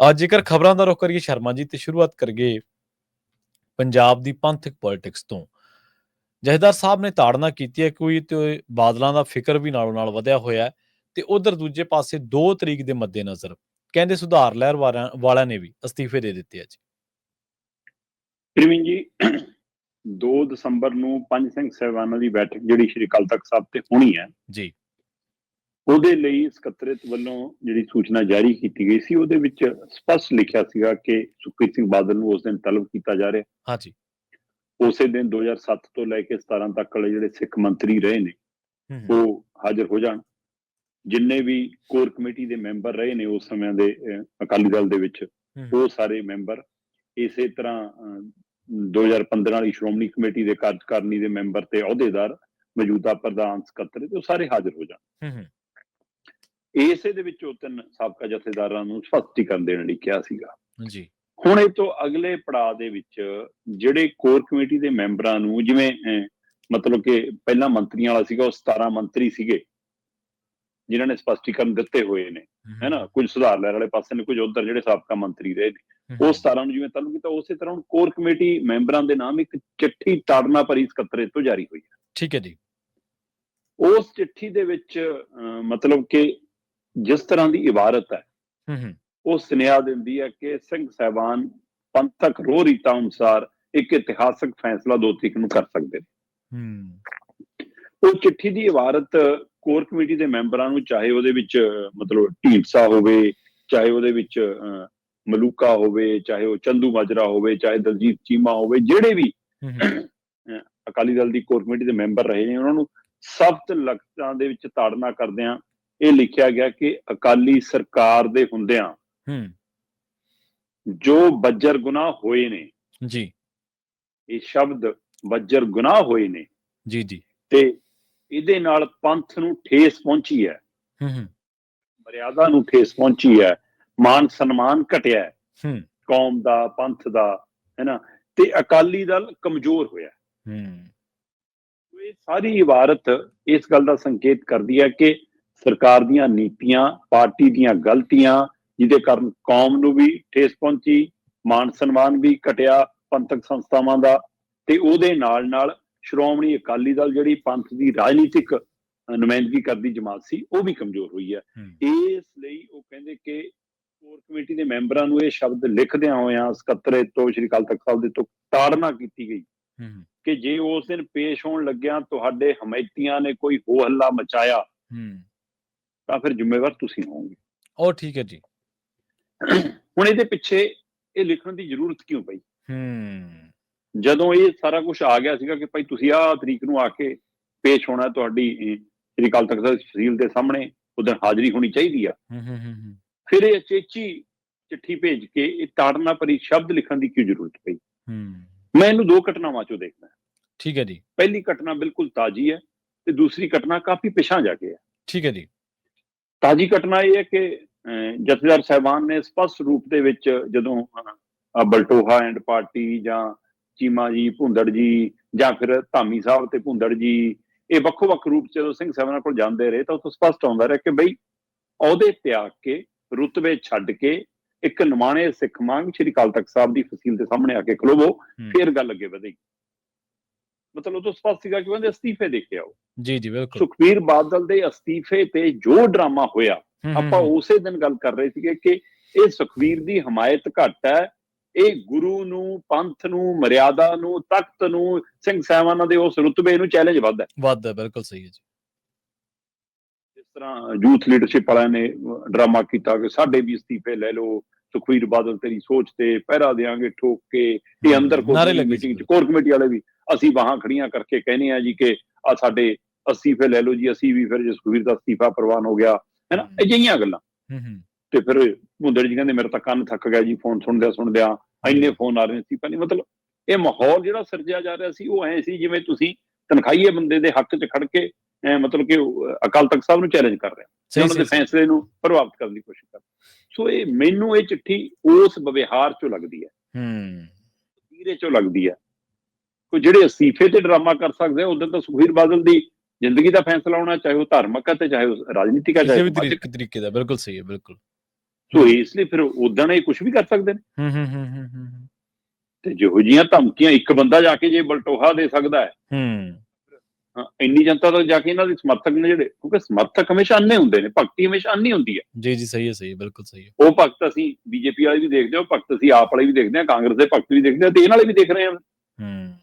ਅੱਜ ਜੇਕਰ ਖਬਰਾਂ ਦਾ ਰੁਖ ਕਰੀਏ ਸ਼ਰਮਾ ਜੀ ਤੇ ਸ਼ੁਰੂਆਤ ਕਰੀਏ ਪੰਜਾਬ ਦੀ ਪੰਥਕ ਪੋਲਿਟਿਕਸ ਤੋਂ। ਜਹੇਦਾਰ ਸਾਹਿਬ ਨੇ ਤਾੜਨਾ ਕੀਤੀ ਹੈ ਕੋਈ ਤੇ ਬਾਦਲਾਂ ਦਾ ਫਿਕਰ ਵੀ ਨਾਲੋਂ ਨਾਲ ਵਧਿਆ ਹੋਇਆ ਤੇ ਉਧਰ ਦੂਜੇ ਪਾਸੇ 2 ਤਰੀਕ ਦੇ ਮੱਦੇਨਜ਼ਰ ਕਹਿੰਦੇ ਸੁਧਾਰ ਲਹਿਰ ਵਾਲਿਆਂ ਨੇ ਵੀ ਅਸਤੀਫੇ ਦੇ ਦਿੱਤੇ ਆ ਜੀ। ਪ੍ਰਵੀਨ ਜੀ 2 ਦਸੰਬਰ ਨੂੰ ਪੰਜ ਸਿੰਘ ਸਾਹਿਬਾਨਾਂ ਦੀ ਬੈਠਕ ਜਿਹੜੀ ਸ਼੍ਰੀ ਅਕਾਲ ਤਖਤ ਸਾਹਿਬ ਤੇ ਹੋਣੀ ਹੈ। ਜੀ। ਉਹਦੇ ਲਈ ਸਕੱਤਰੇਤ ਵੱਲੋਂ ਜਿਹੜੀ ਸੂਚਨਾ ਜਾਰੀ ਕੀਤੀ ਗਈ ਸੀ ਉਹਦੇ ਵਿੱਚ ਸਪਸ਼ਟ ਲਿਖਿਆ ਸੀਗਾ ਕਿ ਸੁਖਬੀਰ ਸਿੰਘ ਬਾਦਲ ਨੂੰ ਉਸ ਦਿਨ ਤਲਬ ਕੀਤਾ ਜਾ ਰਿਹਾ। ਹਾਂਜੀ। ਉਸੇ ਦਿਨ 2007 ਤੋਂ ਲੈ ਕੇ 17 ਤੱਕ ਵਾਲੇ ਜਿਹੜੇ ਸਿੱਖ ਮੰਤਰੀ ਰਹੇ ਨੇ ਉਹ ਹਾਜ਼ਰ ਹੋ ਜਾਣ। ਜਿੰਨੇ ਵੀ ਕੋਰ ਕਮੇਟੀ ਦੇ ਮੈਂਬਰ ਰਹੇ ਨੇ ਉਸ ਸਮੇਂ ਦੇ ਅਕਾਲੀ ਦਲ ਦੇ ਵਿੱਚ ਉਹ ਸਾਰੇ ਮੈਂਬਰ ਇਸੇ ਤਰ੍ਹਾਂ ਅਹ, 2015 ਵਾਲੀ ਸ਼੍ਰੋਮਣੀ ਕਮੇਟੀ ਦੇ ਕਾਰਜਕਾਰਨੀ ਦੇ ਮੈਂਬਰ ਤੇ ਅਹੁਦੇਦਾਰ ਮੌਜੂਦਾ ਪ੍ਰਧਾਨ ਸਕੱਤਰ ਤੇ ਉਹ ਸਾਰੇ ਹਾਜ਼ਰ ਹੋ ਜਾਣ। ਇਸੇ ਦੇ ਵਿੱਚ ਉਹ ਤਿੰਨ ਸਾਬਕਾ ਜਥੇਦਾਰਾਂ ਨੂੰ ਸਪਸ਼ਟੀਕਰਨ ਦੇਣ ਲਈ ਕਿਹਾ ਸੀਗਾ। ਜੀ। ਹੁਣ ਇਹ ਤੋਂ ਅਗਲੇ ਪੜਾਅ ਦੇ ਵਿੱਚ ਜਿਹੜੇ ਕੋਰ ਕਮੇਟੀ ਦੇ ਮੈਂਬਰਾਂ ਨੂੰ ਜਿਵੇਂ ਮਤਲਬ ਕਿ ਪਹਿਲਾਂ ਮੰਤਰੀਆਂ ਵਾਲਾ ਸੀਗਾ ਉਹ 17 ਮੰਤਰੀ ਸੀਗੇ ਜਿਨ੍ਹਾਂ ਨੇ ਸਪਸ਼ਟੀਕਰਨ ਦਿੱਤੇ ਹੋਏ ਨੇ ਹੈਨਾ ਕੁਝ ਸੁਧਾਰ ਲੈਣ ਵਾਲੇ ਪਾਸੇ ਨੇ ਕੁਝ ਉਧਰ ਜਿਹੜੇ ਸਾਬਕਾ ਮੰਤਰੀ ਰਹੇ ਨੇ। ਉਹ 17 ਨੂੰ ਜਿਵੇਂ ਤਲਬ ਕੀਤਾ ਉਸੇ ਤਰ੍ਹਾਂ ਹੁਣ ਕੋਰ ਕਮੇਟੀ ਮੈਂਬਰਾਂ ਦੇ ਨਾਮ ਇੱਕ ਚਿੱਠੀ ਤਾੜਨਾ ਭਰੀ ਸਕੱਤਰੇ ਤੋਂ ਜਾਰੀ ਹੋਈ ਹੈ। ਠੀਕ ਹੈ ਜੀ। ਉਸ ਚਿੱਠੀ ਦੇ ਵਿੱਚ ਮਤਲਬ ਕਿ ਜਿਸ ਤਰ੍ਹਾਂ ਦੀ ਇਬਾਰਤ ਹੈ ਉਹ ਸੁਨੇਹਾ ਦਿੰਦੀ ਹੈ ਕਿ ਸਿੰਘ ਸਹਿਬਾਨ ਪੰਥਕ ਰੋਹ ਰੀਤਾਂ ਅਨੁਸਾਰ ਇੱਕ ਇਤਿਹਾਸਕ ਫੈਸਲਾ ਦੋ ਤਰੀਕ ਨੂੰ ਕਰ ਸਕਦੇ ਨੇ। ਹੂੰ। ਉਹ ਚਿੱਠੀ ਦੀ ਇਬਾਰਤ ਕੋਰ ਕਮੇਟੀ ਦੇ ਮੈਂਬਰਾਂ ਨੂੰ ਚਾਹੇ ਉਹਦੇ ਵਿੱਚ ਮਤਲਬ ਢੀਂਡਸਾ ਹੋਵੇ ਚਾਹੇ ਉਹਦੇ ਵਿੱਚ ਮਲੂਕਾ ਹੋਵੇ ਚਾਹੇ ਉਹ ਚੰਦੂ ਮਾਜਰਾ ਹੋਵੇ ਚਾਹੇ ਦਲਜੀਤ ਚੀਮਾ ਹੋਵੇ ਜਿਹੜੇ ਵੀ ਅਕਾਲੀ ਦਲ ਦੀ ਕੋਰ ਕਮੇਟੀ ਦੇ ਮੈਂਬਰ ਰਹੇ ਨੇ ਉਹਨਾਂ ਨੂੰ ਸਖਤ ਲਖਤਾਂ ਦੇ ਵਿੱਚ ਤਾੜਨਾ ਕਰਦਿਆਂ ਇਹ ਲਿਖਿਆ ਗਿਆ ਕਿ ਅਕਾਲੀ ਸਰਕਾਰ ਦੇ ਹੁੰਦਿਆਂ ਹੂੰ। ਜੋ ਬੱਜਰ ਗੁਨਾਹ ਹੋਏ ਨੇ ਜੀ। ਇਹ ਸ਼ਬਦ ਬੱਜਰ ਗੁਨਾਹ ਹੋਏ ਨੇ ਜੀ ਜੀ। ਤੇ ਇਹਦੇ ਨਾਲ ਪੰਥ ਨੂੰ ਠੇਸ ਪਹੁੰਚੀ ਹੈ। ਹੂੰ ਹੂੰ। ਮਰਿਆਦਾ ਨੂੰ ਠੇਸ ਪਹੁੰਚੀ ਹੈ ਮਾਨ ਸਨਮਾਨ ਘਟਿਆ ਹੈ। ਹੂੰ। ਕੌਮ ਦਾ ਪੰਥ ਦਾ ਹੈਨਾ ਤੇ ਅਕਾਲੀ ਦਲ ਕਮਜ਼ੋਰ ਹੋਇਆ ਹੂੰ। ਇਹ ਸਾਰੀ ਇਬਾਰਤ ਇਸ ਗੱਲ ਦਾ ਸੰਕੇਤ ਕਰਦੀ ਹੈ ਕਿ ਸਰਕਾਰ ਦੀਆਂ ਨੀਤੀਆਂ ਪਾਰਟੀ ਦੀਆਂ ਗਲਤੀਆਂ ਜਿਹਦੇ ਕਾਰਨ ਕੌਮ ਨੂੰ ਵੀ ਠੇਸ ਪਹੁੰਚੀ ਮਾਨ ਸਨਮਾਨ ਵੀ ਘਟਿਆ ਪੰਥਕ ਸੰਸਥਾਵਾਂ ਦਾ ਤੇ ਉਹਦੇ ਨਾਲ ਨਾਲ ਸ਼੍ਰੋਮਣੀ ਅਕਾਲੀ ਦਲ ਜਿਹੜੀ ਪੰਥ ਦੀ ਰਾਜਨੀਤਿਕ ਨੁਮਾਇੰਦਗੀ ਕਰਦੀ ਜਮਾਤ ਸੀ ਉਹ ਵੀ ਕਮਜ਼ੋਰ ਹੋਈ ਹੈ। ਇਸ ਲਈ ਉਹ ਕਹਿੰਦੇ ਕਿ ਕੋਰ ਕਮੇਟੀ ਦੇ ਮੈਂਬਰਾਂ ਨੂੰ ਇਹ ਸ਼ਬਦ ਲਿਖਦਿਆਂ ਹੋਇਆਂ ਸਕੱਤਰੇ ਤੋਂ ਸ਼੍ਰੀ ਅਕਾਲ ਤਖਤ ਸਾਹਿਬ ਦੇ ਤੋਂ ਤਾੜਨਾ ਕੀਤੀ ਗਈ ਕਿ ਜੇ ਉਸ ਦਿਨ ਪੇਸ਼ ਹੋਣ ਲੱਗਿਆ ਤੁਹਾਡੇ ਹਮਾਇਤੀਆਂ ਨੇ ਕੋਈ ਹੋ ਹੱਲਾ ਮਚਾਇਆ ਤਾਂ ਫਿਰ ਜ਼ਿੰਮੇਵਾਰ ਤੁਸੀਂ ਹੋਵੋਗੇ। ਉਹ ਠੀਕ ਹੈ ਜੀ। ਹੁਣ ਇਹਦੇ ਪਿੱਛੇ ਇਹ ਲਿਖਣ ਦੀ ਜ਼ਰੂਰਤ ਕਿਉਂ ਪਈ? ਹੂੰ। ਜਦੋਂ ਇਹ ਸਾਰਾ ਕੁਝ ਆ ਗਿਆ ਸੀਗਾ ਕਿ ਭਾਈ ਤੁਸੀਂ ਆਹ ਤਰੀਕ ਨੂੰ ਆ ਕੇ ਪੇਸ਼ ਹੋਣਾ ਤੁਹਾਡੀ ਸ੍ਰੀ ਅਕਾਲ ਤਖਤ ਸਾਹਿਬ ਤਹਿਸੀਲ ਦੇ ਸਾਹਮਣੇ ਉਦੋਂ ਹਾਜ਼ਰੀ ਹੋਣੀ ਚਾਹੀਦੀ ਆ। ਹੂੰ ਹੂੰ ਹੂੰ, ਫਿਰ ਇਹ ਚੇਚੀ ਚਿੱਠੀ ਭੇਜ ਕੇ ਇਹ ਤਾੜਨਾ ਭਰੀ ਸ਼ਬਦ ਲਿਖਣ ਦੀ ਕਿਉਂ ਜ਼ਰੂਰਤ ਪਈ? ਹੂੰ। ਮੈਂ ਇਹਨੂੰ ਦੋ ਘਟਨਾਵਾਂ ਚੋਂ ਦੇਖਦਾ। ਠੀਕ ਹੈ ਜੀ। ਪਹਿਲੀ ਘਟਨਾ ਬਿਲਕੁਲ ਤਾਜ਼ੀ ਹੈ ਤੇ ਦੂਸਰੀ ਘਟਨਾ ਕਾਫੀ ਪਿਛਾਂ ਜਾ ਕੇ ਹੈ। ਠੀਕ ਹੈ ਜੀ। ਤਾਜੀ ਘਟਨਾ ਇਹ ਹੈ ਕਿ ਜਥੇਦਾਰ ਸਾਹਿਬਾਨ ਨੇ ਸਪਸ਼ਟ ਰੂਪ ਦੇ ਵਿੱਚ ਜਦੋਂ ਬਲਟੋਹਾ ਐਂਡ ਪਾਰਟੀ ਜਾਂ ਚੀਮਾ ਜੀ ਭੁੰਦੜ ਜੀ ਜਾਂ ਫਿਰ ਧਾਮੀ ਸਾਹਿਬ ਤੇ ਭੁੰਦੜ ਜੀ ਇਹ ਵੱਖੋ-ਵੱਖ ਰੂਪ 'ਚ ਜਦੋਂ ਸਿੰਘ ਸਾਹਿਬਾਨਾਂ ਕੋਲ ਜਾਂਦੇ ਰਹੇ ਤਾਂ ਉੱਥੋਂ ਸਪਸ਼ਟ ਆਉਂਦਾ ਰਿਹਾ ਕਿ ਬਈ ਅਹੁਦੇ ਤਿਆਗ ਕੇ ਰੁਤਬੇ ਛੱਡ ਕੇ ਇੱਕ ਨਿਮਾਣੇ ਸਿੱਖ ਮੰਗ ਸ਼੍ਰੀ ਅਕਾਲ ਤਖਤ ਸਾਹਿਬ ਦੀ ਫਸੀਲ ਦੇ ਸਾਹਮਣੇ ਆ ਕੇ ਖਲੋਵੋ ਫਿਰ ਗੱਲ ਅੱਗੇ ਵਧੇਗੀ। ਮਤਲਬ ਉਹ ਤੋਂ ਸਪਸ਼ਟ ਸੀਗਾ ਕਿ ਉਹਦੇ ਅਸਤੀਫੇ ਦੇ ਕੇ ਆਓ ਜੀ ਜੀ ਬਿਲਕੁਲ। ਸੁਖਬੀਰ ਬਾਦਲ ਦੇ ਅਸਤੀਫੇ ਤੇ ਜੋ ਡਰਾਮਾ ਹੋਇਆ ਆਪਾਂ ਉਸੇ ਦਿਨ ਗੱਲ ਕਰ ਰਹੇ ਸੀਗੇ ਕਿ ਇਹ ਸੁਖਵੀਰ ਦੀ ਹਮਾਇਤ ਘੱਟ ਹੈ ਇਹ ਗੁਰੂ ਨੂੰ ਪੰਥ ਨੂੰ ਮਰਿਆਦਾ ਨੂੰ ਤਖਤ ਨੂੰ ਸਿੰਘ ਸਾਹਿਬਾਨਾਂ ਦੇ ਉਸ ਰੁਤਬੇ ਨੂੰ ਚੈਲੰਜ ਵੱਧ ਹੈ। ਵੱਧ ਹੈ ਬਿਲਕੁਲ ਸਹੀ ਹੈ ਜੀ। ਜਿਸ ਤਰ੍ਹਾਂ ਯੂਥ ਲੀਡਰਸ਼ਿਪ ਵਾਲਿਆਂ ਨੇ ਡਰਾਮਾ ਕੀਤਾ ਕਿ ਸਾਡੇ ਵੀ ਅਸਤੀਫੇ ਲੈ ਲਓ ਸੁਖਵੀਰ ਬਾਦਲ ਤੇਰੀ ਸੋਚ ਤੇ ਪਹਿਰਾ ਦੇਾਂਗੇ ਠੋਕ ਕੇ ਇਹ ਅੰਦਰ ਕੋਈ ਮੀਟਿੰਗ ਚ। ਕੋਰ ਕਮੇਟੀ ਵਾਲੇ ਵੀ ਅਸੀਂ ਬਾਹਾਂ ਖੜੀਆਂ ਕਰਕੇ ਕਹਿੰਦੇ ਆ ਜੀ ਕਿ ਆ ਸਾਡੇ ਅਸਤੀਫੇ ਲੈ ਲਓ ਜੀ ਅਸੀਂ ਵੀ ਫਿਰ ਜੇ ਸੁਖਵੀਰ ਦਾ ਅਸਤੀਫਾ ਪ੍ਰਵਾਨ ਹੋ ਗਿਆ ਹੈ ਨਾ? ਅਜਿਹੀਆਂ ਗੱਲਾਂ। ਹੂੰ ਹੂੰ। ਤੇ ਫਿਰ ਭੁੰਦੜ ਜੀ ਕਹਿੰਦੇ ਮੇਰੇ ਤਾਂ ਕੰਨ ਥੱਕ ਗਿਆ ਜੀ ਫੋਨ ਸੁਣਦਿਆਂ ਸੁਣਦਿਆਂ ਇੰਨੇ ਫੋਨ ਆ ਰਹੇ ਸੀ। ਨਹੀਂ ਮਤਲਬ ਇਹ ਮਾਹੌਲ ਜਿਹੜਾ ਸਿਰਜਿਆ ਜਾ ਰਿਹਾ ਸੀ ਉਹ ਐ ਸੀ ਜਿਵੇਂ ਤੁਸੀਂ ਤਨਖਾਹੀਏ ਬੰਦੇ ਦੇ ਹੱਕ 'ਚ ਖੜ ਕੇ ਐਂ ਮਤਲਬ ਕਿ ਅਕਾਲ ਤਖਤ ਸਾਹਿਬ ਨੂੰ ਚੈਲੰਜ ਕਰ ਰਹੇ ਸਹੀ ਉਹਨਾਂ ਦੇ ਫੈਸਲੇ ਨੂੰ ਪ੍ਰਭਾਵਿਤ ਕਰਨ ਦੀ ਕੋਸ਼ਿਸ਼ ਕਰ ਸੋ ਇਹ ਮੈਨੂੰ ਇਹ ਚਿੱਠੀ ਉਸ ਵਿਵਹਾਰ 'ਚੋਂ ਲੱਗਦੀ ਹੈ। ਹੂੰ। ਤੀਰੇ 'ਚੋਂ ਲੱਗਦੀ ਹੈ। ਕੋਈ ਜਿਹੜੇ ਅਸਤੀਫੇ ਤੇ ਡਰਾਮਾ ਕਰ ਸਕਦੇ ਆ ਉਦੋਂ ਤਾਂ ਸੁਖਬੀਰ ਬਾਦਲ ਦੀ ਜ਼ਿੰਦਗੀ ਦਾ ਫੈਸਲਾ ਹੋਣਾ ਚਾਹੇ ਉਹ ਧਾਰਮਿਕ ਹੈ ਤੇ ਚਾਹੇ ਉਹ ਰਾਜਨੀਤਿਕ ਹੈ ਕਿਸੇ ਚਾਹੇ ਵੀ ਸਮਾਜਿਕ ਤਰੀਕੇ ਦਾ ਬਿਲਕੁਲ ਸਹੀ ਹੈ ਬਿਲਕੁਲ। ਸੋ ਇਸ ਲਈ ਫਿਰ ਉਦਣ ਇਹ ਕੁਝ ਵੀ ਕਰ ਸਕਦੇ ਨੇ। ਹੂੰ ਹੂੰ ਹੂੰ ਹੂੰ ਤੇ ਜਿਹੋ ਜੀਆਂ ਧਮਕੀਆਂ ਇੱਕ ਬੰਦਾ ਜਾ ਕੇ ਜੇ ਬਲਟੋਹਾ ਦੇ ਸਕਦਾ ਹੈ ਹੂੰ। ਇੰਨੀ ਜਨਤਾ ਤੱਕ ਜਾ ਕੇ ਇਹਨਾਂ ਦੇ ਸਮਰਥਕ ਨੇ ਜਿਹੜੇ ਕਿਉਂਕਿ ਸਮਰਥਕ ਹਮੇਸ਼ਾ ਅੰਨੇ ਹੁੰਦੇ ਨੇ ਭਗਤੀ ਹਮੇਸ਼ਾ ਅੰਨੀ ਹੁੰਦੀ ਹੈ। ਜੀ ਜੀ ਸਹੀ ਹੈ ਸਹੀ ਬਿਲਕੁਲ ਸਹੀ ਹੈ। ਉਹ ਭਗਤ ਅਸੀਂ ਬੀਜੇਪੀ ਵਾਲੇ ਵੀ ਦੇਖਦੇ ਹਾਂ ਭਗਤ ਅਸੀਂ ਆਪ ਵਾਲੇ ਵੀ ਦੇਖਦੇ ਹਾਂ ਕਾਂਗਰਸ ਦੇ ਭਗਤ ਵੀ ਦੇਖਦੇ ਹਾਂ ਤੇ ਇਹਨਾਂ ਵਾਲੇ ਵੀ ਦੇਖ ਰਹੇ ਹਾਂ। ਹੂੰ।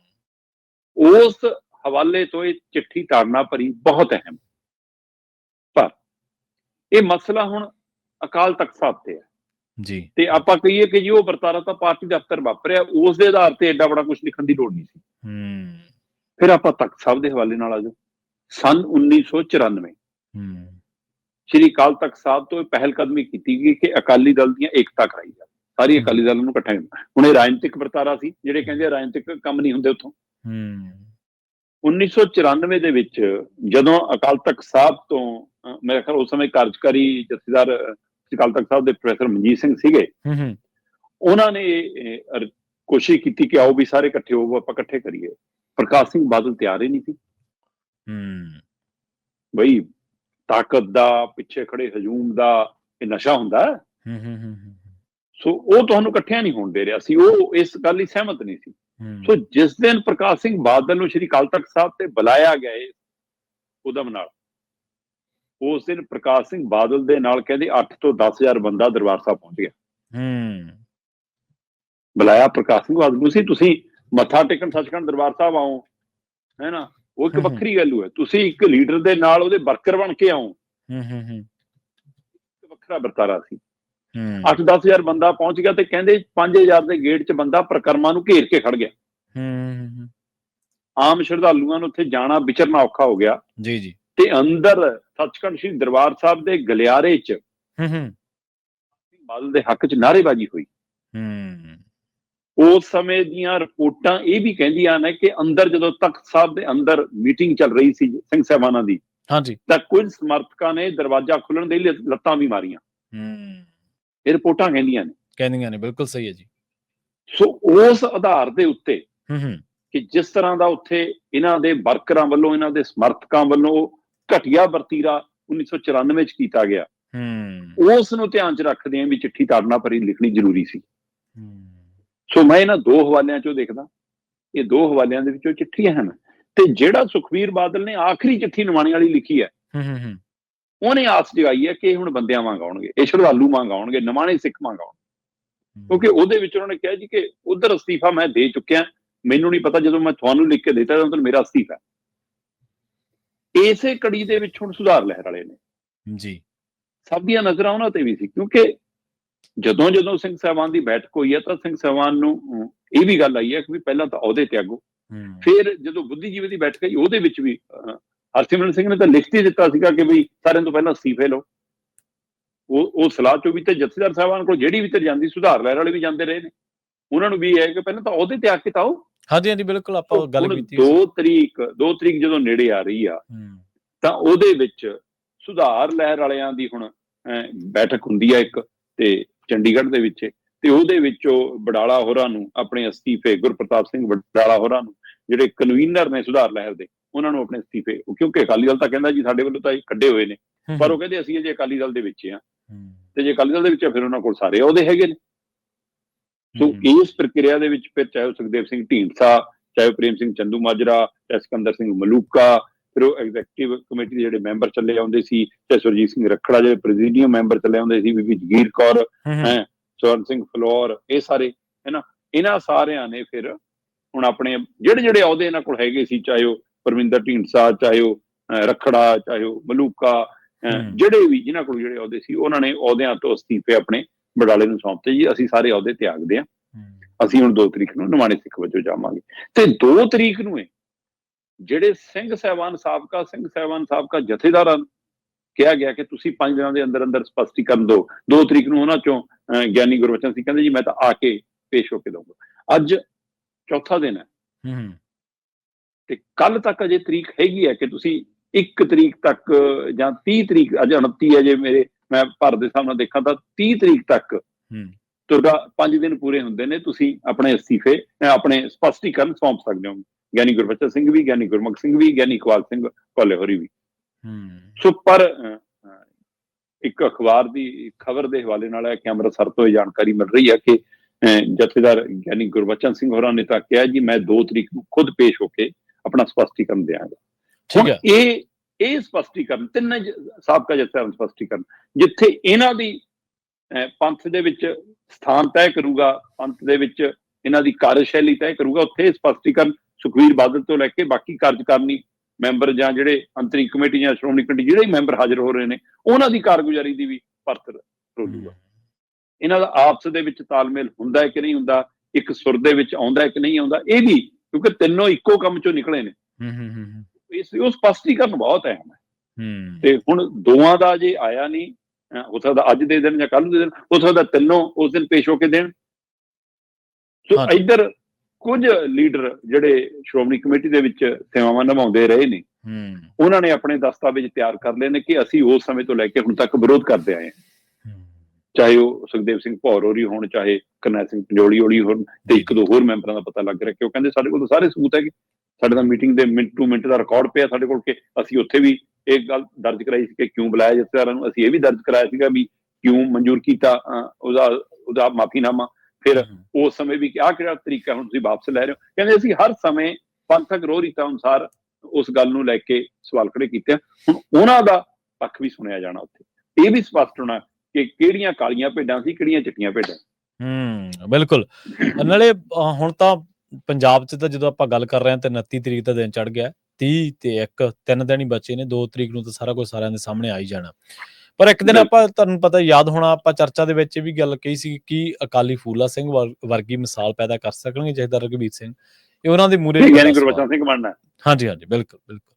ਉਸ ਹਵਾਲੇ ਤੋਂ ਇਹ ਚਿੱਠੀ ਤਾੜਨਾ ਭਰੀ ਬਹੁਤ ਅਹਿਮ ਪਰ ਇਹ ਮਸਲਾ ਹੁਣ ਅਕਾਲ ਤਖਤ ਸਾਹਿਬ ਤੇ ਹੈ। ਜੀ। ਤੇ ਆਪਾਂ ਕਹੀਏ ਕਿ ਜੀ ਉਹ ਵਰਤਾਰਾ ਤਾਂ ਪਾਰਟੀ ਦਫ਼ਤਰ ਵਾਪਰਿਆ ਉਸ ਦੇ ਆਧਾਰ ਤੇ ਐਡਾ ਬੜਾ ਕੁਝ ਲਿਖਣ ਦੀ ਲੋੜ ਨਹੀਂ ਸੀ। ਹੂੰ। ਫਿਰ ਆਪਾਂ ਤਖਤ ਸਾਹਿਬ ਦੇ ਹਵਾਲੇ ਨਾਲ ਆ ਜਾਓ। ਸਨ 1994 ਹੂੰ। ਸ਼੍ਰੀ ਅਕਾਲ ਤਖਤ ਸਾਹਿਬ ਤੋਂ ਇਹ ਪਹਿਲ ਕਦਮੀ ਕੀਤੀ ਗਈ ਕਿ ਅਕਾਲੀ ਦਲ ਦੀਆਂ ਏਕਤਾ ਕਰਾਈ ਜਾਵੇ। ਸਾਰੀ ਅਕਾਲੀ ਦਲ ਨੂੰ ਇਕੱਠਾ। ਹੁਣ ਇਹ ਰਾਜਨੀਤਿਕ ਵਰਤਾਰਾ ਸੀ ਜਿਹੜੇ ਕਹਿੰਦੇ ਰਾਜਨੀਤਿਕ ਕੰਮ ਨਹੀਂ ਹੁੰਦੇ ਉੱਥੋਂ। ਹੂੰ। 1994 ਦੇ ਵਿੱਚ ਜਦੋਂ ਅਕਾਲ ਤਖਤ ਸਾਹਿਬ ਤੋਂ ਮੇਰੇ ਖਿਆਲ ਉਸ ਸਮੇਂ ਕਾਰਜਕਾਰੀ ਜਥੇਦਾਰ ਅਕਾਲ ਤਖਤ ਸਾਹਿਬ ਦੇ ਪ੍ਰੋਫੈਸਰ ਮਨਜੀਤ ਸਿੰਘ ਸੀਗੇ। ਹੂੰ ਹੂੰ। ਉਹਨਾਂ ਨੇ ਕੋਸ਼ਿਸ਼ ਕੀਤੀ ਕਿ ਆਓ ਵੀ ਸਾਰੇ ਇਕੱਠੇ ਹੋਵੋ ਆਪਾਂ ਇਕੱਠੇ ਕਰੀਏ। ਪ੍ਰਕਾਸ਼ ਸਿੰਘ ਬਾਦਲ ਤਿਆਰ ਹੀ ਨਹੀਂ ਸੀ। ਹੂੰ। ਬਈ ਤਾਕਤ ਦਾ ਪਿੱਛੇ ਖੜੇ ਹਜੂਮ ਦਾ ਇਹ ਨਸ਼ਾ ਹੁੰਦਾ ਹੈ। ਹੂੰ ਹੂੰ। ਸੋ ਉਹ ਤੁਹਾਨੂੰ ਇਕੱਠਿਆਂ ਨਹੀਂ ਹੋਣ ਦੇ ਰਿਹਾ ਸੀ। ਉਹ ਇਸ ਗੱਲ ਲਈ ਸਹਿਮਤ ਨਹੀਂ ਸੀ। ਸੋ ਜਿਸ ਦਿਨ ਪ੍ਰਕਾਸ਼ ਸਿੰਘ ਬਾਦਲ ਨੂੰ ਸ਼੍ਰੀ ਅਕਾਲ ਤਖਤ ਸਾਹਿਬ ਤੇ ਬੁਲਾਇਆ ਗਿਆ ਇਸ ਉਦਮ ਨਾਲ ਉਸ ਦਿਨ ਪ੍ਰਕਾਸ਼ ਸਿੰਘ ਬਾਦਲ ਦੇ ਨਾਲ ਕਹਿੰਦੇ 8 ਤੋਂ 10000 ਬੰਦਾ ਦਰਬਾਰ ਸਾਹਿਬ ਪਹੁੰਚ ਗਿਆ। ਹੂੰ। ਬੁਲਾਇਆ ਪ੍ਰਕਾਸ਼ ਸਿੰਘ ਬਾਦਲ ਨੂੰ ਸੀ ਤੁਸੀਂ ਮੱਥਾ ਟੇਕਣ ਸੱਚਖੰਡ ਦਰਬਾਰ ਸਾਹਿਬ ਆਓ ਹੈ ਨਾ? ਉਹ ਇੱਕ। ਵੱਖਰੀ ਗੱਲ ਹੈ ਤੁਸੀਂ ਇੱਕ ਲੀਡਰ ਦੇ ਨਾਲ ਉਹਦੇ ਵਰਕਰ ਬਣ ਕੇ ਆਓ। ਹੂੰ ਹੂੰ ਹੂੰ। ਇੱਕ ਵੱਖਰਾ ਵਰਤਾਰਾ ਸੀ। 8-10000 ਬੰਦਾ ਪਹੁੰਚ ਗਿਆ ਤੇ ਕਹਿੰਦੇ 5000 ਦੇ ਗੇਟ 'ਚ ਬੰਦਾ ਪ੍ਰਕਰਮਾਂ ਨੂੰ ਘੇਰ ਕੇ ਖੜ ਗਿਆ। ਹੂੰ। ਆਮ ਸ਼ਰਧਾਲੂਆਂ ਨੂੰ ਉੱਥੇ ਜਾਣਾ ਵਿਚਰਨਾ ਔਖਾ ਹੋ ਗਿਆ। ਜੀ ਜੀ। ਤੇ ਅੰਦਰ ਸੱਚਖੰਡ ਸ੍ਰੀ ਦਰਬਾਰ ਸਾਹਿਬ ਦੇ ਗਲਿਆਰੇ 'ਚ ਹੂੰ ਹੂੰ। ਬਾਦਲ ਦੇ ਹੱਕ 'ਚ ਨਾਅਰੇਬਾਜ਼ੀ ਹੋਈ। ਹੂੰ। ਉਸ ਸਮੇਂ ਦੀਆਂ ਰਿਪੋਰਟਾਂ ਇਹ ਵੀ ਕਹਿੰਦੀਆਂ ਨੇ ਕਿ ਅੰਦਰ ਜਦੋਂ ਤਖਤ ਸਾਹਿਬ ਦੇ ਅੰਦਰ ਮੀਟਿੰਗ ਚੱਲ ਰਹੀ ਸੀ ਸਿੰਘ ਸਾਹਿਬਾਨਾਂ ਦੀ ਹਾਂਜੀ। ਤਾਂ ਕੁਝ ਸਮਰਥਕਾਂ ਨੇ ਦਰਵਾਜ਼ਾ ਖੋਲਣ ਦੇ ਲਈ ਲੱਤਾਂ ਵੀ ਮਾਰੀਆਂ। ਹੂੰ। ਇਹ ਰਿਪੋਰਟਾਂ ਕਹਿੰਦੀਆਂ ਨੇ। ਕਹਿੰਦੀਆਂ ਨੇ ਬਿਲਕੁਲ ਸਹੀ ਹੈ ਜੀ। ਸੋ ਉਸ ਆਧਾਰ ਦੇ ਉੱਤੇ ਹੂੰ ਹੂੰ। ਕਿ ਜਿਸ ਤਰ੍ਹਾਂ ਦਾ ਉੱਥੇ ਇਹਨਾਂ ਦੇ ਵਰਕਰਾਂ ਵੱਲੋਂ ਇਹਨਾਂ ਦੇ ਸਮਰਥਕਾਂ ਵੱਲੋਂ ਘਟੀਆ ਵਰਤੀਰਾ 1994 ਚ ਕੀਤਾ ਗਿਆ। ਹੂੰ। ਉਸ ਨੂੰ ਧਿਆਨ ਚ ਰੱਖਦੇ ਆਂ ਵੀ ਚਿੱਠੀ ਤਾੜਨਾ ਭਰੀ ਲਿਖਣੀ ਜ਼ਰੂਰੀ ਸੀ। ਹੂੰ। ਸੋ ਮੈਂ ਇਹਨਾਂ ਦੋ ਹਵਾਲਿਆਂ ਚੋਂ ਦੇਖਦਾ। ਇਹ ਦੋ ਹਵਾਲਿਆਂ ਦੇ ਵਿੱਚੋਂ ਚਿੱਠੀਆਂ ਹਨ। ਤੇ ਜਿਹੜਾ ਸੁਖਵੀਰ ਬਾਦਲ ਨੇ ਆਖਰੀ ਚਿੱਠੀ ਨਿਮਾਣੇ ਵਾਲੀ ਲਿਖੀ ਹੈ ਹੂੰ ਹੂੰ ਹੂੰ। ਉਹਨੇ ਆਸ ਜਗਾਈ ਹੈ ਕਿ ਹੁਣ ਬੰਦਿਆਂ ਵਾਂਗ ਆਉਣਗੇ ਇਹ ਸ਼ਰਧਾਲੂ ਵਾਂਗ ਆਉਣਗੇ ਨਿਮਾਣੇ ਸਿੱਖ ਵਾਂਗ ਆਉਣਗੇ। ਕਿਉਂਕਿ ਉਹਦੇ ਵਿੱਚ ਉਹਨਾਂ ਨੇ ਕਿਹਾ ਜੀ ਕਿ ਉਧਰ ਅਸਤੀਫਾ ਮੈਂ ਦੇ ਚੁੱਕਿਆ ਮੈਨੂੰ ਨਹੀਂ ਪਤਾ ਜਦੋਂ ਮੈਂ ਤੁਹਾਨੂੰ ਲਿਖ ਕੇ ਦਿੱਤਾ ਤਾਂ ਮੇਰਾ ਅਸਤੀਫਾ। ਇਸੇ ਕੜੀ ਦੇ ਵਿੱਚ ਹੁਣ ਸੁਧਾਰ ਲਹਿਰ ਵਾਲੇ ਨੇ। ਜੀ। ਸਭ ਦੀਆਂ ਨਜ਼ਰਾਂ ਉਹਨਾਂ ਤੇ ਵੀ ਸੀ ਕਿਉਂਕਿ ਜਦੋਂ ਜਦੋਂ ਸਿੰਘ ਸਾਹਿਬਾਨ ਦੀ ਬੈਠਕ ਹੋਈ ਹੈ ਤਾਂ ਸਿੰਘ ਸਾਹਿਬਾਨ ਨੂੰ ਇਹ ਵੀ ਗੱਲ ਆਈ ਹੈ ਕਿ ਪਹਿਲਾਂ ਤਾਂ ਅਹੁਦੇ ਤਿਆਗੋ ਫਿਰ ਜਦੋਂ ਬੁੱਧੀਜੀਵੀ ਦੀ ਬੈਠਕ ਹੋਈ ਉਹਦੇ ਵਿੱਚ ਵੀ ਹਰਸਿਮਰਨ ਸਿੰਘ ਨੇ ਤਾਂ ਲਿਖਤ ਹੀ ਦਿੱਤਾ ਸੀਗਾ ਕਿ ਵੀ ਸਾਰਿਆਂ ਤੋਂ ਪਹਿਲਾਂ ਅਸਤੀਫੇ ਲਓ। ਉਹ ਉਹ ਸਲਾਹ ਚੋਂ ਵੀ ਤੇ ਜਥੇਦਾਰ ਸਾਹਿਬਾਨ ਕੋਲ ਜਿਹੜੀ ਵੀ ਤੇ ਜਾਂਦੀ ਸੁਧਾਰ ਲਹਿਰ ਵਾਲੇ ਵੀ ਜਾਂਦੇ ਰਹੇ ਨੇ। ਉਹਨਾਂ ਨੂੰ ਵੀ ਇਹ ਹੈ ਕਿ ਪਹਿਲਾਂ ਤਾਂ ਅਹੁਦੇ ਤਿਆਗ ਕੇ ਤਾਂ ਆਓ। ਹਾਂਜੀ ਹਾਂਜੀ ਬਿਲਕੁਲ ਆਪਾਂ ਗੱਲ ਕੀਤੀ ਸੀ। 2 ਤਰੀਕ 2 ਤਰੀਕ ਜਦੋਂ ਨੇੜੇ ਆ ਰਹੀ ਆ ਤਾਂ ਉਹਦੇ ਵਿੱਚ ਸੁਧਾਰ ਲਹਿਰ ਵਾਲਿਆਂ ਦੀ ਹੁਣ ਬੈਠਕ ਹੁੰਦੀ ਹੈ ਇੱਕ ਤੇ ਚੰਡੀਗੜ੍ਹ ਦੇ ਵਿੱਚ। ਤੇ ਉਹਦੇ ਵਿੱਚੋਂ ਬਡਾਲਾ ਹੋਰਾਂ ਨੂੰ ਆਪਣੇ ਅਸਤੀਫੇ ਗੁਰਪ੍ਰਤਾਪ ਸਿੰਘ ਬਡਾਲਾ ਹੋਰਾਂ ਨੂੰ ਜਿਹੜੇ ਕਨਵੀਨਰ ਨੇ ਸੁਧਾਰ ਲਹਿਰ ਦੇ ਉਹਨਾਂ ਨੂੰ ਆਪਣੇ ਅਸਤੀਫੇ ਉਹ ਕਿਉਂਕਿ ਅਕਾਲੀ ਦਲ ਤਾਂ ਕਹਿੰਦਾ ਜੀ ਸਾਡੇ ਵੱਲੋਂ ਤਾਂ ਇਹ ਕੱਢੇ ਹੋਏ ਨੇ ਪਰ ਉਹ ਕਹਿੰਦੇ ਅਸੀਂ ਅਜੇ ਅਕਾਲੀ ਦਲ ਦੇ ਵਿੱਚ ਆ ਤੇ ਜੇ ਅਕਾਲੀ ਦਲ ਦੇ ਵਿੱਚ ਆ ਫਿਰ ਉਹਨਾਂ ਕੋਲ ਸਾਰੇ ਅਹੁਦੇ ਹੈਗੇ ਨੇ। ਸੋ ਇਸ ਪ੍ਰਕਿਰਿਆ ਦੇ ਵਿੱਚ ਫਿਰ ਚਾਹੇ ਸੁਖਦੇਵ ਸਿੰਘ ਢੀਂਡਸਾ ਚਾਹੇ ਪ੍ਰੇਮ ਸਿੰਘ ਚੰਦੂ ਮਾਜਰਾ ਚਾਹੇ ਸਿਕੰਦਰ ਸਿੰਘ ਮਲੂਕਾ ਫਿਰ ਉਹ ਐਗਜ਼ੈਕਟਿਵ ਕਮੇਟੀ ਦੇ ਜਿਹੜੇ ਮੈਂਬਰ ਚੱਲੇ ਆਉਂਦੇ ਸੀ ਚਾਹੇ ਸੁਰਜੀਤ ਸਿੰਘ ਰੱਖੜਾ ਜਿਹੜੇ ਪ੍ਰੈਜ਼ੀਡੀਅਮ ਮੈਂਬਰ ਚੱਲੇ ਆਉਂਦੇ ਸੀ ਬੀਬੀ ਜਗੀਰ ਕੌਰ ਹੈਂ, ਸਵਰਨ ਸਿੰਘ ਫਲੋਰ ਇਹ ਸਾਰੇ ਹੈਨਾ ਇਹਨਾਂ ਸਾਰਿਆਂ ਨੇ ਫਿਰ ਹੁਣ ਆਪਣੇ ਜਿਹੜੇ ਜਿਹੜੇ ਅਹੁਦੇ ਇਹਨਾਂ ਕੋਲ ਹੈਗੇ ਸੀ ਚਾਹੇ ਉਹ ਪਰਮਿੰਦਰ ਢੀਂਡਸਾ ਚਾਹੇ ਉਹ ਰੱਖੜਾ ਚਾਹੇ ਉਹ ਮਲੂਕਾ। ਜਿਹੜੇ ਵੀ ਜਿਨ੍ਹਾਂ ਕੋਲ ਜਿਹੜੇ ਅਹੁਦੇ ਸੀ ਉਹਨਾਂ ਨੇ ਅਹੁਦਿਆਂ ਤੋਂ ਅਸਤੀਫੇ ਆਪਣੇ ਬਡਾਲੇ ਨੂੰ ਸੌਂਪਤੇ ਜੀ। ਅਸੀਂ ਸਾਰੇ ਅਹੁਦੇ ਤਿਆਗਦੇ ਹੂੰ, ਅਸੀਂ ਹੁਣ 2 ਤਰੀਕ ਨੂੰ ਨਿਮਾਣੇ ਸਿੱਖ ਵਜੋਂ ਜਾਵਾਂਗੇ। ਤੇ 2 ਤਰੀਕ ਨੂੰ ਇਹ ਜਿਹੜੇ ਸਿੰਘ ਸਹਿਬਾਨ ਸਾਬਕਾ ਸਿੰਘ ਸਹਿਬਾਨ ਸਾਬਕਾ ਜਥੇਦਾਰਾਂ ਕਿਹਾ ਗਿਆ ਕਿ ਤੁਸੀਂ 5 ਦਿਨਾਂ ਦੇ ਅੰਦਰ ਅੰਦਰ ਸਪਸ਼ਟੀਕਰਨ ਦਿਓ। 2 ਤਰੀਕ ਨੂੰ ਉਹਨਾਂ ਚੋਂ ਗਿਆਨੀ ਗੁਰਵਚਨ ਸਿੰਘ ਕਹਿੰਦੇ ਜੀ ਮੈਂ ਤਾਂ ਆ ਕੇ ਪੇਸ਼ ਹੋ ਕੇ ਦਊਂਗਾ। ਅੱਜ ਚੌਥਾ ਦਿਨ ਹੂੰ, ਹੂੰ, ਤੇ ਕੱਲ ਤੱਕ ਅਜੇ ਤਰੀਕ ਹੈਗੀ ਹੈ ਕਿ ਤੁਸੀਂ 1 ਤਰੀਕ ਤੱਕ ਜਾਂ 30 ਤਰੀਕ ਅੱਜ 29 ਹੈ ਜੇ ਮੇਰੇ ਮੈਂ ਭਾਰਤ ਦੇ ਸਾਹਮਣੇ ਦੇਖਾਂ ਤਾਂ 30 ਤਰੀਕ ਤੱਕ ਹੂੰ, ਤੁਹਾਡਾ 5 ਦਿਨ ਪੂਰੇ ਹੁੰਦੇ ਨੇ ਤੁਸੀਂ ਆਪਣੇ ਅਸਤੀਫੇ ਆਪਣੇ ਸਪਸ਼ਟੀਕਰਨ ਸੌਂਪ ਸਕਦੇ ਹੋ। ਗਿਆਨੀ ਗੁਰਬਚਨ ਸਿੰਘ ਵੀ ਗਿਆਨੀ ਗੁਰਮੁਖ ਸਿੰਘ ਵੀ ਗਿਆਨੀ ਇਕਬਾਲ ਸਿੰਘ ਕੋਲੇ ਹੋਰੀ ਵੀ। ਹੂੰ, ਸੋ ਪਰ ਇੱਕ ਅਖਬਾਰ ਦੀ ਖਬਰ ਦੇ ਹਵਾਲੇ ਨਾਲ ਹੈ ਕਿ ਅੰਮ੍ਰਿਤਸਰ ਤੋਂ ਇਹ ਜਾਣਕਾਰੀ ਮਿਲ ਰਹੀ ਹੈ ਕਿ ਜਥੇਦਾਰ ਯਾਨੀ ਗੁਰਬਚਨ ਸਿੰਘ ਹੋਰਾਂ ਨੇ ਤਾਂ ਕਿਹਾ ਜੀ ਮੈਂ 2 ਤਰੀਕ ਨੂੰ ਖੁਦ ਪੇਸ਼ ਹੋ ਕੇ ਆਪਣਾ ਸਪਸ਼ਟੀਕਰਨ ਦਿਆਂਗਾ। ਠੀਕ ਹੁਣ ਹੈ। ਇਹ ਇਹ ਸਪਸ਼ਟੀਕਰਨ ਤਿੰਨ ਸਾਬਕਾ ਜਥੇਦਾਰਾਂ ਦਾ ਸਪਸ਼ਟੀਕਰਨ ਜਿੱਥੇ ਇਹਨਾਂ ਦੀ ਪੰਥ ਦੇ ਵਿੱਚ ਸਥਾਨ ਤੈਅ ਕਰੂਗਾ ਪੰਥ ਦੇ ਵਿੱਚ ਇਹਨਾਂ ਦੀ ਕਾਰਜਸ਼ੈਲੀ ਤੈਅ ਕਰੂਗਾ ਉੱਥੇ ਸਪਸ਼ਟੀਕਰਨ ਸੁਖਵੀਰ ਬਾਦਲ ਤੋਂ ਲੈ ਕੇ ਬਾਕੀ ਕਾਰਜਕਾਰਨੀ ਮੈਂਬਰ ਜਾਂ ਜਿਹੜੇ ਅੰਤਰੀ ਕਮੇਟੀ ਜਾਂ ਸ਼੍ਰੋਮਣੀ ਕਮੇਟੀ ਜਿਹੜੇ ਮੈਂਬਰ ਹਾਜ਼ਰ ਹੋ ਰਹੇ ਨੇ ਉਹਨਾਂ ਦੀ ਕਾਰਗੁਜ਼ਾਰੀ ਦੀ ਵੀ ਪਰਤ ਰੋਲੂਗਾ। ਇਹਨਾਂ ਦਾ ਆਪਸ ਦੇ ਵਿੱਚ ਤਾਲਮੇਲ ਹੁੰਦਾ ਹੈ ਕਿ ਨਹੀਂ ਹੁੰਦਾ ਇੱਕ ਸੁਰ ਦੇ ਵਿੱਚ ਆਉਂਦਾ ਹੈ ਕਿ ਨਹੀਂ ਆਉਂਦਾ ਇਹ ਵੀ ਕਿਉਂਕਿ ਤਿੰਨੋਂ ਇੱਕੋ ਕੰਮ ਚੋਂ ਨਿਕਲੇ ਨੇ। ਹੂੰ ਹੂੰ ਹੂੰ ਇਸ ਲਈ ਉਹ ਸਪਸ਼ਟੀਕਰਨ ਬਹੁਤ ਹੈ। ਹੂੰ। ਤੇ ਹੁਣ ਦੋਵਾਂ ਦਾ ਜੇ ਆਇਆ ਨਹੀਂ ਹੋ ਸਕਦਾ ਅੱਜ ਦੇ ਦਿਨ ਜਾਂ ਕੱਲ ਦੇ ਦਿਨ ਹੋ ਸਕਦਾ ਤਿੰਨੋਂ ਉਸ ਦਿਨ ਪੇਸ਼ ਹੋ ਕੇ ਦੇਣ। ਸੋ। ਇੱਧਰ ਕੁਝ ਲੀਡਰ ਜਿਹੜੇ ਸ਼੍ਰੋਮਣੀ ਕਮੇਟੀ ਦੇ ਵਿੱਚ ਸੇਵਾਵਾਂ ਨਿਭਾਉਂਦੇ ਰਹੇ ਨੇ ਹੂੰ। ਉਹਨਾਂ ਨੇ ਆਪਣੇ ਦਸਤਾਵੇਜ਼ ਤਿਆਰ ਕਰ ਲਏ ਨੇ ਕਿ ਅਸੀਂ ਉਸ ਸਮੇਂ ਤੋਂ ਲੈ ਕੇ ਹੁਣ ਤੱਕ ਵਿਰੋਧ ਕਰਦੇ ਆਏ ਹੂੰ, ਚਾਹੇ ਉਹ ਸੁਖਦੇਵ ਸਿੰਘ ਭੌਰ ਹੋਰੀ ਹੋਣ ਚਾਹੇ ਕਰਨੈਲ ਸਿੰਘ ਪੰਜੋਲੀ ਹੋਰੀ ਹੋਣ ਤੇ ਇੱਕ ਦੋ ਹੋਰ ਮੈਂਬਰਾਂ ਦਾ ਪਤਾ ਲੱਗ ਰਿਹਾ ਕਿ ਉਹ ਕਹਿੰਦੇ ਸਾਡੇ ਕੋਲ ਤਾਂ ਸਾਰੇ ਸਬੂਤ ਹੈਗੇ। ਸਾਡੇ ਤਾਂ ਮੀਟਿੰਗ ਦੇ ਮਿੰਟ ਟੂ ਮਿੰਟ ਦਾ ਰਿਕਾਰਡ ਪਿਆ ਸਾਡੇ ਕੋਲ ਕਿ ਅਸੀਂ ਉੱਥੇ ਵੀ ਇਹ ਗੱਲ ਦਰਜ ਕਰਾਈ ਸੀ ਕਿ ਕਿਉਂ ਬੁਲਾਇਆ ਜਥੇਦਾਰਾਂ ਨੂੰ। ਅਸੀਂ ਇਹ ਵੀ ਦਰਜ ਕਰਾਇਆ ਸੀਗਾ ਵੀ ਕਿਉਂ ਮਨਜ਼ੂਰ ਕੀਤਾ ਉਹਦਾ ਉਹਦਾ ਮਾਫੀਨਾਮਾ। ਫਿਰ ਉਸ ਸਮੇਂ ਵੀ ਕਿ ਆਹ ਕਿਹੜਾ ਤਰੀਕਾ ਹੁਣ ਤੁਸੀਂ ਵਾਪਸ ਲੈ ਰਹੇ ਹੋ। ਕਹਿੰਦੇ ਅਸੀਂ ਹਰ ਸਮੇਂ ਪੰਥਕ ਰੋਹ ਰੀਤਾਂ ਅਨੁਸਾਰ ਉਸ ਗੱਲ ਨੂੰ ਲੈ ਕੇ ਸਵਾਲ ਖੜੇ ਕੀਤੇ। ਹੁਣ ਉਹਨਾਂ ਦਾ ਪੱਖ ਵੀ ਸੁਣਿਆ ਜਾਣਾ ਉੱਥੇ। ਇਹ ਵੀ ਸਪਸ਼ਟ ਹੋਣਾ ਕਿ ਕਿਹੜੀਆਂ ਕਾਲੀਆਂ ਭੇਡਾਂ ਸੀ ਕਿਹੜੀਆਂ ਚਿੱਟੀਆਂ ਭੇਡਾਂ? ਹੂੰ ਬਿਲਕੁਲ। ਨਾਲੇ ਹੁਣ ਤਾਂ ਪੰਜਾਬ 'ਚ ਤਾਂ ਜਦੋਂ ਆਪਾਂ ਗੱਲ ਕਰ ਰਹੇ ਹਾਂ ਤੇ 29 ਤਰੀਕ ਦਾ ਦਿਨ ਚੜ ਗਿਆ 30 ਤੇ 1 ਤਿੰਨ ਦਿਨ ਹੀ ਬਚੇ ਨੇ 2 ਤਰੀਕ ਨੂੰ ਤਾਂ ਸਾਰਾ ਕੁਝ ਸਾਰਿਆਂ ਦੇ ਸਾਹਮਣੇ ਆ ਹੀ ਜਾਣਾ। ਪਰ ਇੱਕ ਦਿਨ ਆਪਾਂ ਤੁਹਾਨੂੰ ਪਤਾ ਯਾਦ ਹੋਣਾ ਆਪਾਂ ਚਰਚਾ ਦੇ ਵਿੱਚ ਵੀ ਗੱਲ ਕਹੀ ਸੀ ਕਿ ਅਕਾਲੀ ਫੂਲਾ ਸਿੰਘ ਵਰ- ਵਰਗੀ ਮਿਸਾਲ ਪੈਦਾ ਕਰ ਸਕਣਗੇ ਜਥੇਦਾਰ ਰਘਬੀਰ ਸਿੰਘ ਇਹ ਉਹਨਾਂ ਦੇ ਮੂਰੇ ਗਿਆਨੀ ਗੁਰਬਚਨ ਸਿੰਘ ਬਣਨਾ। ਹਾਂਜੀ ਹਾਂਜੀ ਬਿਲਕੁਲ ਬਿਲਕੁਲ।